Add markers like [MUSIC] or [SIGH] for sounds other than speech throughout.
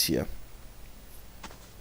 misję.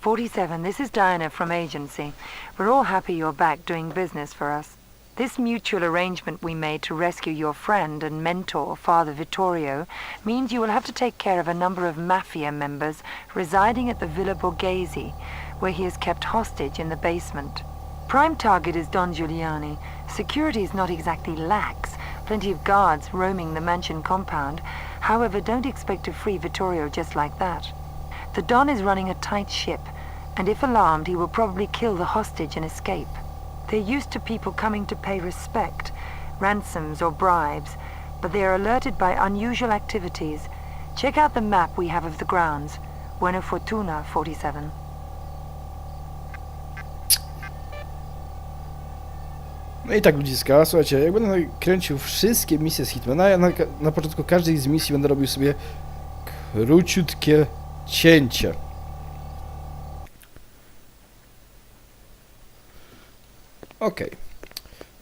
47, this is Diana from agency. We're all happy you're back doing business for us. This mutual arrangement we made to rescue your friend and mentor, Father Vittorio, means you will have to take care of a number of mafia members residing at the Villa Borghese, where he is kept hostage in the basement. Prime target is Don Giuliani. Security is not exactly lax. Plenty of guards roaming the mansion compound. However, don't expect to free Vittorio just like that. The Don is running a tight ship, and if alarmed, he will probably kill the hostage and escape. They're used to people coming to pay respect, ransoms or bribes, but they are alerted by unusual activities. Check out the map we have of the grounds. Buena Fortuna, 47. No i tak ludziska, słuchajcie, jak będę kręcił wszystkie misje z Hitmana, ja na, na początku każdej z misji będę robił sobie króciutkie cięcie. Okej.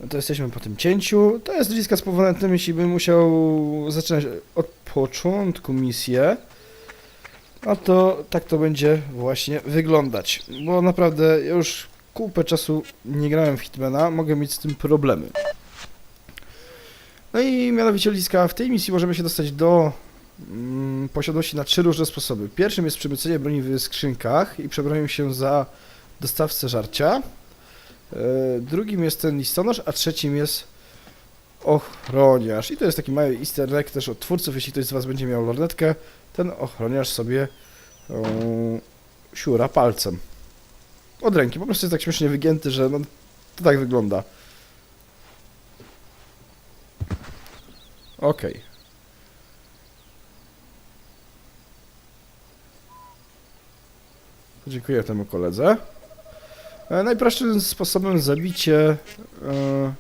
No to jesteśmy po tym cięciu. To jest ludziska spowodowane tym, jeśli bym musiał zaczynać od początku misję, a to tak to będzie właśnie wyglądać. Bo naprawdę już kupę czasu nie grałem w Hitmana, mogę mieć z tym problemy. No i mianowicie Liska, w tej misji możemy się dostać do posiadłości na trzy różne sposoby. Pierwszym jest przemycenie broni w skrzynkach i przebraniu się za dostawcę żarcia. E, drugim jest ten listonosz, a trzecim jest ochroniarz. I to jest taki mały easter egg też od twórców, jeśli ktoś z Was będzie miał lornetkę, ten ochroniarz sobie o, siura palcem od ręki. Po prostu jest tak śmiesznie wygięty, że no, to tak wygląda. Okej. Dziękuję temu koledze. E, najprostszym sposobem zabicie e,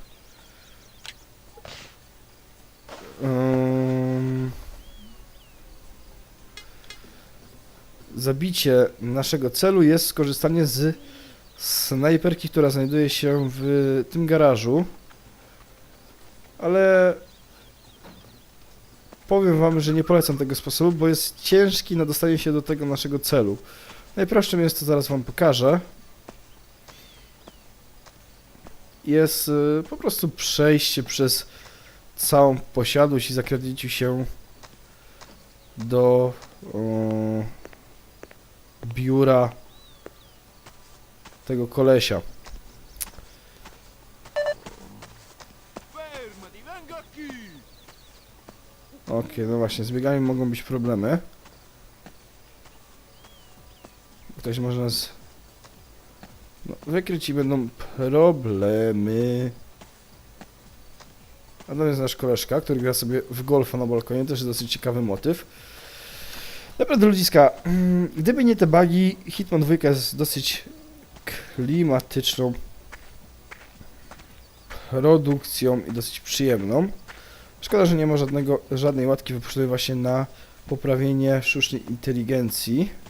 zabicie naszego celu jest skorzystanie z snajperki, która znajduje się w tym garażu. Ale powiem wam, że nie polecam tego sposobu, bo jest ciężki na dostanie się do tego naszego celu. Najprostszym jest to, zaraz wam pokażę. Jest y, po prostu przejście przez całą posiadłość i zakradnięcie się do biura tego kolesia. Okej, no właśnie, z biegami mogą być problemy. Ktoś może nas no, wykryć i będą problemy. A to jest nasz koleżka, który gra sobie w golfa na balkonie, też dosyć ciekawy motyw. Naprawdę ludziska, [CLEARS THROAT] gdyby nie te bugi, Hitman 2 jest dosyć klimatyczną produkcją i dosyć przyjemną. Szkoda, że nie ma żadnego, żadnej łatki wypuszczonej właśnie na poprawienie sztucznej inteligencji.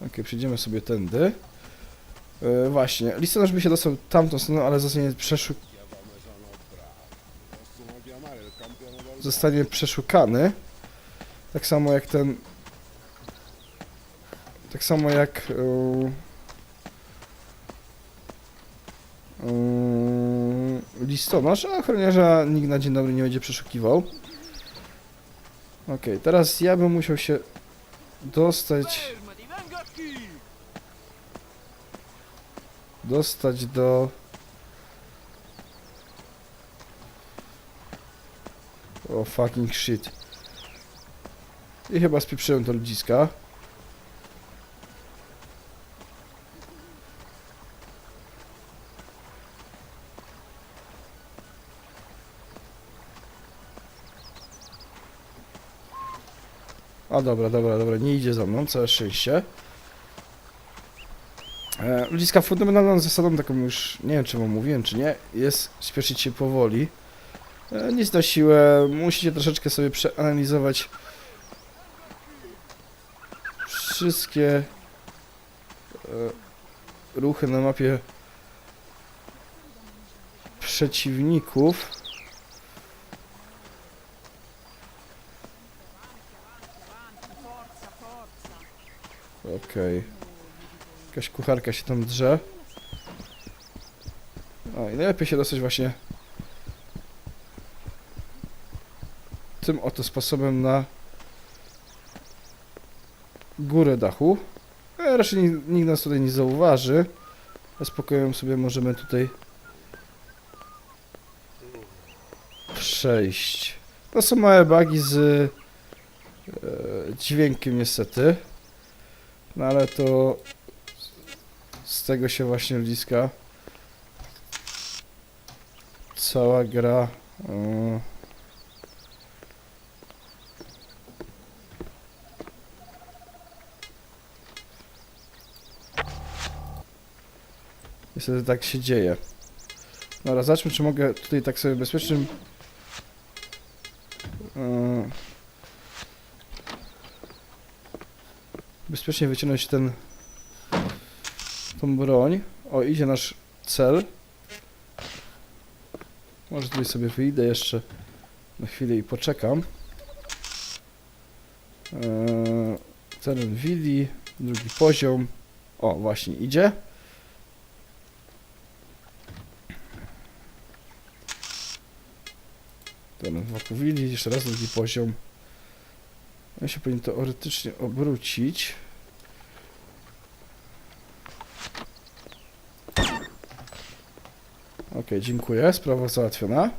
Ok, przejdziemy sobie tędy. E, właśnie, listonosz by się dostał tamtą stroną, ale zostanie, przeszuk zostanie przeszukany. Tak samo jak ten... Tak samo jak... Yy, yy, listonosz, a ochroniarza nikt na dzień dobry nie będzie przeszukiwał. Okej, teraz ja bym musiał się dostać... dostać do... O fucking shit. I chyba spieprzyłem to ludziska. A dobra, dobra, dobra, nie idzie za mną, całe szczęście. E, ludziska fundamentalną zasadą, taką już nie wiem czy wam mówiłem czy nie, jest śpieszyć się powoli. E, nic na siłę, musicie troszeczkę sobie przeanalizować wszystkie e, ruchy na mapie przeciwników. Okej. Jakaś kucharka się tam drze. O, i najlepiej się dostać właśnie tym oto sposobem na górę dachu. E, raczej nikt, nikt nas tutaj nie zauważy. A spokojem sobie możemy tutaj przejść. To są małe bugi z e, dźwiękiem niestety. No ale to tego się właśnie ludziska cała gra e, Niestety tak się dzieje. Dobra, zobaczmy, czy mogę tutaj tak sobie bezpiecznym... e, bezpiecznie wyciągnąć ten... tą broń. O, idzie nasz cel. Może tutaj sobie wyjdę jeszcze na chwilę i poczekam. Eee, teren willi, drugi poziom. O, właśnie idzie. Teren wokół willi, jeszcze raz drugi poziom. Ja się powinien teoretycznie obrócić. Ok, dziękuję. Sprawa załatwiona.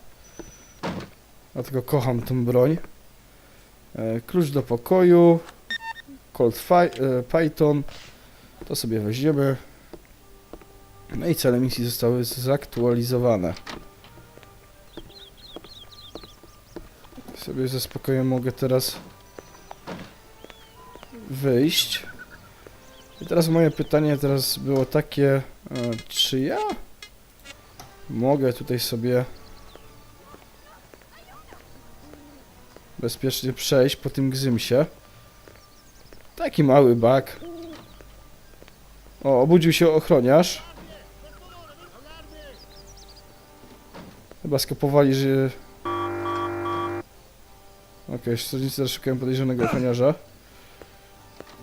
Dlatego kocham tą broń. E, klucz do pokoju. Colt Fi e, Python. To sobie weźmiemy. No i cele misji zostały zaktualizowane. Sobie ze spokojem mogę teraz wyjść. I teraz moje pytanie teraz było takie, e, czy ja mogę tutaj sobie bezpiecznie przejść po tym gzymsie. Taki mały bak. O, obudził się ochroniarz. Chyba skopowali, że... Okej, okay, strażnicy teraz szukają podejrzanego ochroniarza.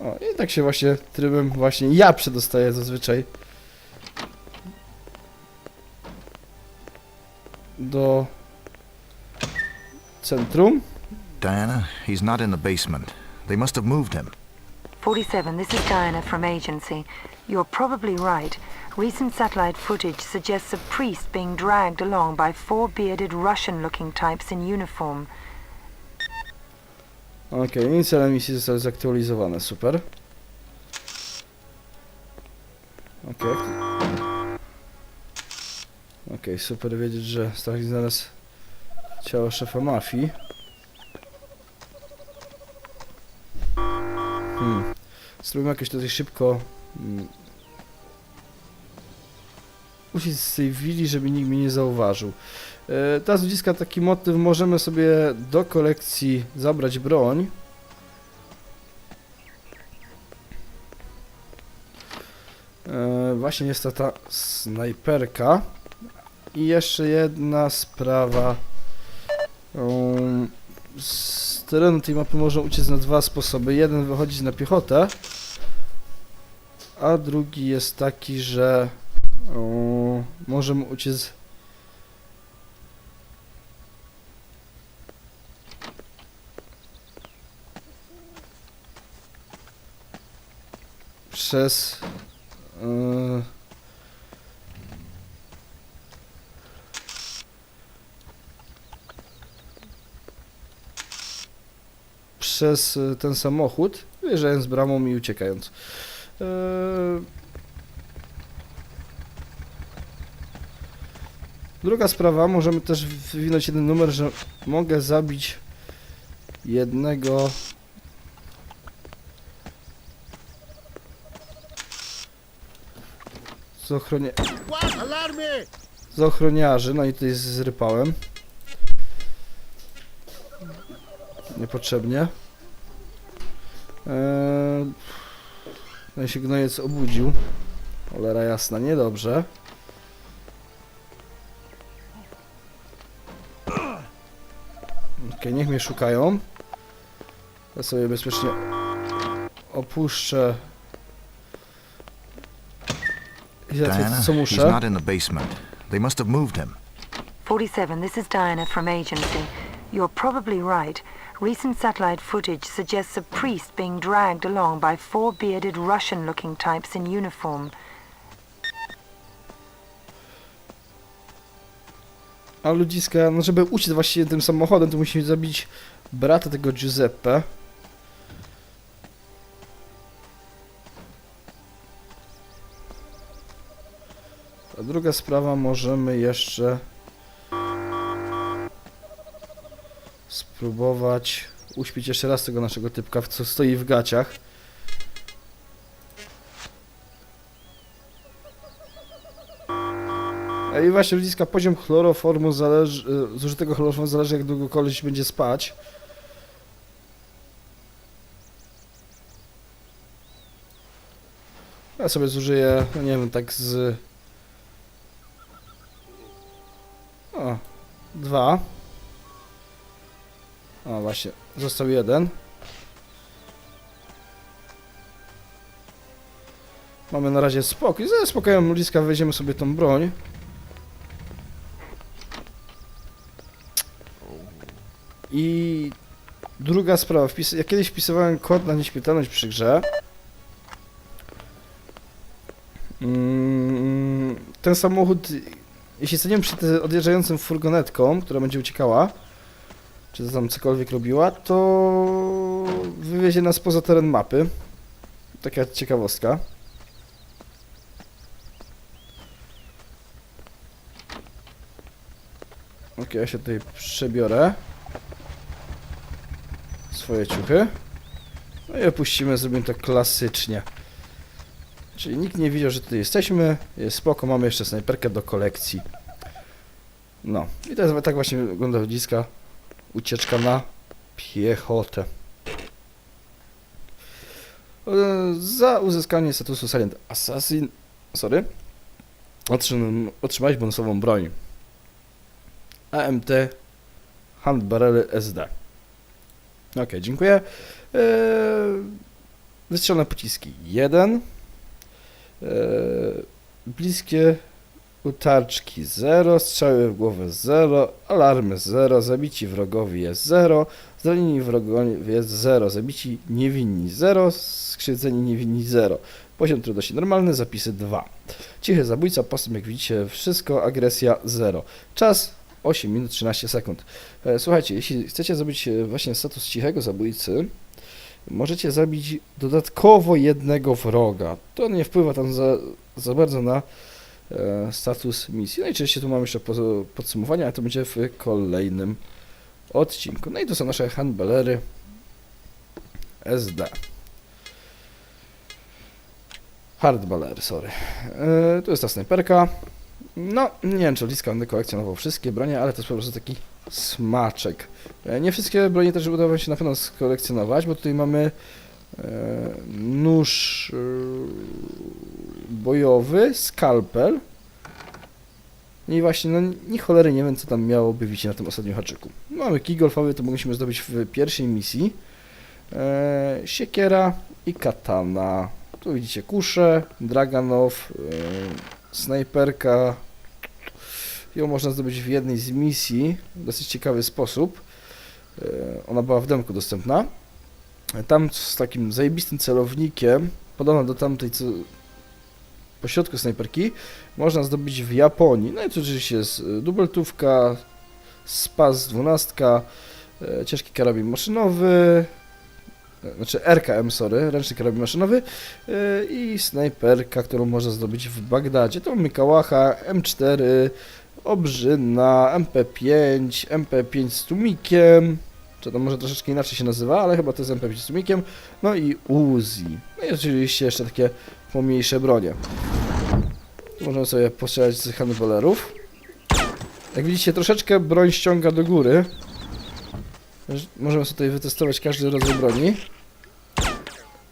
O, i tak się właśnie trybem właśnie ja przedostaję zazwyczaj do centrum. Diana, he's not in the basement. They must have moved him. 47, this is Diana from agency. You're probably right. Recent satellite footage suggests a priest being dragged along by four bearded Russian-looking types in uniform. Okej, okay, cele misji zostały zaktualizowane, super. Okej. Okay. Okej, super wiedzieć, że Stachli znalazł ciało szefa mafii. Hmm. Spróbujmy jakoś tutaj szybko mm, uciec z tej willi, żeby nikt mnie nie zauważył. E, Teraz uciska taki motyw, możemy sobie do kolekcji zabrać broń. E, Właśnie jest to ta snajperka. I jeszcze jedna sprawa. Um, z terenu tej mapy można uciec na dwa sposoby. Jeden wychodzić na piechotę, a drugi jest taki, że um, możemy uciec przez przez y, ten samochód, wyjeżdżając bramą i uciekając. Yy, Druga sprawa, możemy też wywinąć jeden numer, że mogę zabić jednego z ochronie... z ochroniarzy, no i tutaj zrypałem. Niepotrzebnie. Eee... No i się gnojec obudził. Cholera jasna, niedobrze. Okej, niech mnie szukają. Ja sobie bezpiecznie opuszczę Diana, he's muszę. not in the basement. They must have moved him. 47, this is Diana from agency. You're probably right. Recent satellite footage suggests a priest being dragged along by four bearded Russian-looking types in uniform. A ludziska, no żeby uciec właściwie tym samochodem, to musimy zabić brata tego Giuseppe. A druga sprawa, możemy jeszcze spróbować uśpić jeszcze raz tego naszego typka, co stoi w gaciach. A i właśnie ludziska poziom chloroformu zależy, e, zużytego chloroformu zależy jak długo koleś będzie spać. Ja sobie zużyję, no nie wiem, tak z... O, dwa. O, właśnie, został jeden. Mamy na razie spokój. Ze spokojem ludziska weźmiemy sobie tą broń. I druga sprawa. Ja kiedyś wpisywałem kod na nieśmiertelność przy grze. Mm, ten samochód, jeśli staniemy przed odjeżdżającym furgonetką, która będzie uciekała, czy tam cokolwiek robiła, to wywiezie nas poza teren mapy. Taka ciekawostka. Ok, ja się tutaj przebiorę. Swoje ciuchy. No i opuścimy, zrobimy to klasycznie. Czyli nikt nie widział, że tutaj jesteśmy. Jest spoko, mamy jeszcze snajperkę do kolekcji. No, i to jest tak właśnie wygląda ludziska. Ucieczka na piechotę. E, Za uzyskanie statusu Silent Assassin, sorry, otrzym, otrzymałeś bonusową broń. AMT Handbarrel SD. Ok, dziękuję. Eee, wystrzelone pociski 1. Eee, bliskie utarczki 0. Strzały w głowę 0. Alarmy 0. Zabici wrogowie jest 0. Zranieni wrogowie jest 0. Zabici niewinni 0. Skrzywdzeni niewinni 0. Poziom trudności normalny, zapisy 2. Cichy zabójca, postęp jak widzicie, wszystko, agresja 0. Czas 8 minut 13 sekund. E, Słuchajcie, jeśli chcecie zrobić e, właśnie status cichego zabójcy, możecie zabić dodatkowo jednego wroga. To nie wpływa tam za, za bardzo na status misji. No i oczywiście tu mamy jeszcze po- podsumowanie, ale to będzie w kolejnym odcinku. No i to są nasze handbellery SD. Hardballery, sorry. E, tu jest ta snajperka. No, nie wiem, czy Liska będę kolekcjonował wszystkie bronie, ale to jest po prostu taki smaczek. E, Nie wszystkie bronie też udało się na pewno skolekcjonować, bo tutaj mamy e, nóż e, bojowy, skalpel. I właśnie, no ni cholery nie wiem, co tam miałoby widzieć na tym ostatnim haczyku. Mamy kij golfowy, to mogliśmy zdobyć w pierwszej misji. E, siekiera i katana. Tu widzicie kuszę, Draganow, e, snajperka. Ją można zdobyć w jednej z misji w dosyć ciekawy sposób. E, Ona była w demku dostępna. Tam z takim zajebistym celownikiem, podobno do tamtej co po środku snajperki, można zdobyć w Japonii. No i tu oczywiście jest e, dubeltówka, spas 12, e, ciężki karabin maszynowy, e, znaczy RKM, sorry, ręczny karabin maszynowy i snajperka, którą można zdobyć w Bagdadzie. To mamy Kałacha, M4, Obrzyna, MP5, MP5 z tłumikiem, czy to może troszeczkę inaczej się nazywa, ale chyba to jest MP5 z tłumikiem, no i Uzi. No i oczywiście jeszcze takie pomniejsze bronie. Możemy sobie postrzelać z handballerów. Jak widzicie, troszeczkę broń ściąga do góry. Możemy sobie tutaj wytestować każdy rodzaj broni.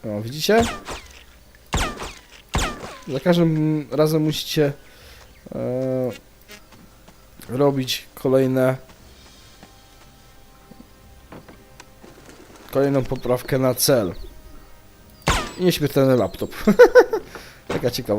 O, widzicie? Za każdym razem musicie e, robić kolejne kolejną poprawkę na cel. Nieśmiertelny laptop. [LAUGHS] Taka ciekawa.